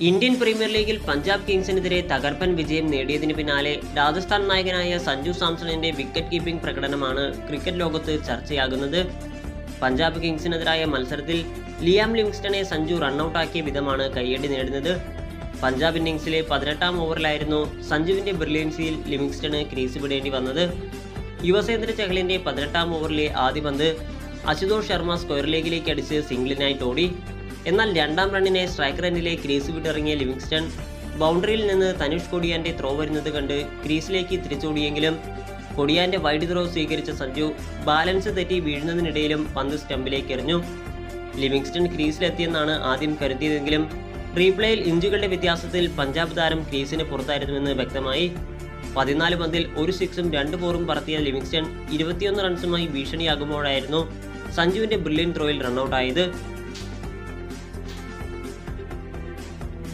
Indian premier ലീഗിൽ പഞ്ചാബ് കിങ്സിനെതിരെ തകർപ്പൻ വിജയം നേടിയതിന് പിന്നാലെ രാജസ്ഥാൻ നായകനായ സഞ്ജു സാംസണിന്റെ വിക്കറ്റ് കീപ്പിംഗ് പ്രകടനമാണ് ക്രിക്കറ്റ് ലോകത്ത് ചർച്ചയാകുന്നത്. പഞ്ചാബ് കിങ്സിനെതിരായ മത്സരത്തിൽ ലിയാം ലിങ്സ്റ്റണെ സഞ്ജു റണ്ണൌട്ടാക്കിയ വിധമാണ് കയ്യടി നേടുന്നത്. പഞ്ചാബ് ഇന്നിംഗ്സിലെ പതിനെട്ടാം ഓവറിലായിരുന്നു സഞ്ജുവിന്റെ ബ്രില്യൻസിയിൽ ലിവിങ്സ്റ്റണ് ക്രീസ് വിടേണ്ടി വന്നത്. യുവസേന്ദ്ര ചഹലിന്റെ പതിനെട്ടാം ഓവറിലെ ആദ്യ പന്ത് അശുതോഷ് ശർമ്മ സ്ക്വയർ ലീഗിലേക്ക് അടിച്ച് സിംഗിളിനായിട്ട് ഓടി എന്നാൽ രണ്ടാം റണ്ണിനെ സ്ട്രൈക്ക് റണ്ണിലെ ക്രീസ് വിട്ടിറങ്ങിയ ലിവിങ്സ്റ്റൺ ബൗണ്ടറിയിൽ നിന്ന് തനുഷ് കൊടിയാന്റെ ത്രോ വരുന്നത് കണ്ട് ക്രീസിലേക്ക് തിരിച്ചോടിയെങ്കിലും കൊടിയാന്റെ വൈഡ് ത്രോ സ്വീകരിച്ച സഞ്ജു ബാലൻസ് തെറ്റി വീഴുന്നതിനിടയിലും പന്ത് സ്റ്റമ്പിലേക്ക് എറിഞ്ഞു. ലിവിങ്സ്റ്റൺ ക്രീസിലെത്തിയെന്നാണ് ആദ്യം കരുതിയതെങ്കിലും റീപ്ലേയിൽ ഇഞ്ചുകളുടെ വ്യത്യാസത്തിൽ പഞ്ചാബ് താരം ക്രീസിന് പുറത്തായിരുന്നുവെന്ന് വ്യക്തമായി. പതിനാല് പന്തിൽ ഒരു സിക്സും രണ്ട് ഫോറും പറത്തിയ ലിവിങ്സ്റ്റൺ ഇരുപത്തിയൊന്ന് റൺസുമായി ഭീഷണിയാകുമ്പോഴായിരുന്നു സഞ്ജുവിന്റെ ബ്രില്യൻ ത്രോയിൽ റണ്ണൌട്ടായത്